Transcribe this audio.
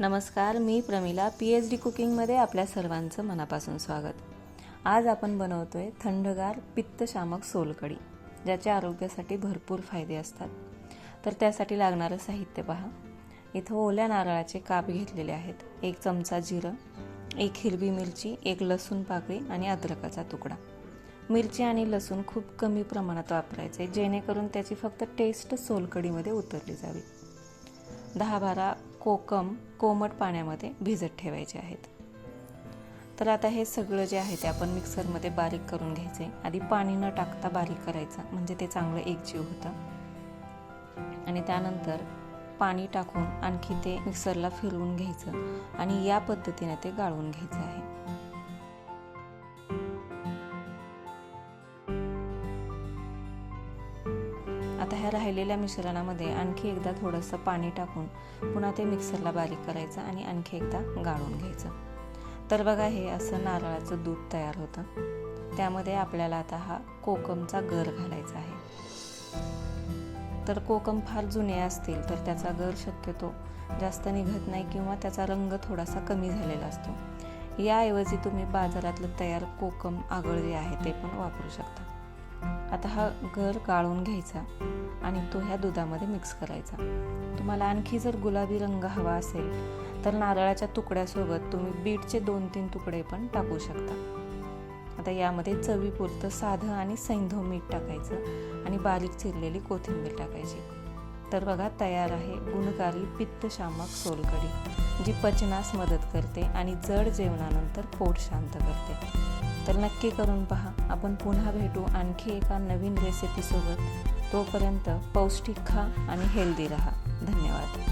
नमस्कार मी Pramila P H D कुकिंगमध्ये आपल्या सर्वांचं मनापासून स्वागत. आज आपण बनवतो आहे थंडगार पित्तशामक सोलकढी ज्याच्या आरोग्यासाठी भरपूर फायदे असतात. तर त्यासाठी लागणारं साहित्य पहा. इथं ओल्या नारळाचे काप घेतलेले आहेत. एक चमचा जिरं एक हिरवी मिरची एक लसूण पाकळी आणि अद्रकाचा तुकडा. मिरची आणि लसूण खूप कमी प्रमाणात वापरायचे जेणेकरून त्याची फक्त टेस्ट सोलकढीमध्ये उतरली जावी. दहा बारा कोकम कोमट पाण्यामध्ये भिजत ठेवायचे आहेत. तर आता हे सगळं जे आहे ते आपण मिक्सरमध्ये बारीक करून घ्यायचे. आधी पाणी न टाकता बारीक करायचं म्हणजे ते चांगलं एकजीव होतं. आणि त्यानंतर पाणी टाकून आणखी ते मिक्सरला फिरवून घ्यायचं आणि या पद्धतीने ते गाळून घ्यायचं आहे. आता ह्या राहिलेल्या मिश्रणामध्ये आणखी एकदा थोडंसं पाणी टाकून पुन्हा ते मिक्सरला बारीक करायचं आणि आणखी एकदा गाळून घ्यायचं. तर बघा हे असं नारळाचं दूध तयार होतं. त्यामध्ये आपल्याला आता हा कोकमचा गर घालायचा आहे. तर कोकम फार जुने असतील तर त्याचा गर शक्यतो जास्त निघत नाही किंवा त्याचा रंग थोडासा कमी झालेला असतो. याऐवजी तुम्ही बाजारातलं तयार कोकम आगळ जे आहे ते पण वापरू शकता. आता हा घर गाळून घ्यायचा. आणि तो ह्या दुधामध्ये मिक्स करायचा. तुम्हाला आणखी जर गुलाबी रंग हवा असेल तर नारळाच्या तुकड्यासोबत तुम्ही बीटचे दोन तीन तुकडे पण टाकू शकता. आता यामध्ये चवीपुरतं साधं आणि सैंधव मीठ टाकायचं आणि बारीक चिरलेली कोथिंबीर टाकायची. तर बघा तयार आहे गुणकारी पित्तशामक सोलकढी जी पचनास मदत करते आणि जड जेवणानंतर पोट शांत करते. तर नक्की करून पहा. आपण पुन्हा भेटू आणखी एका नवीन रेसिपीसोबत तोपर्यंत पौष्टिक खा आणि हेल्दी रहा. धन्यवाद.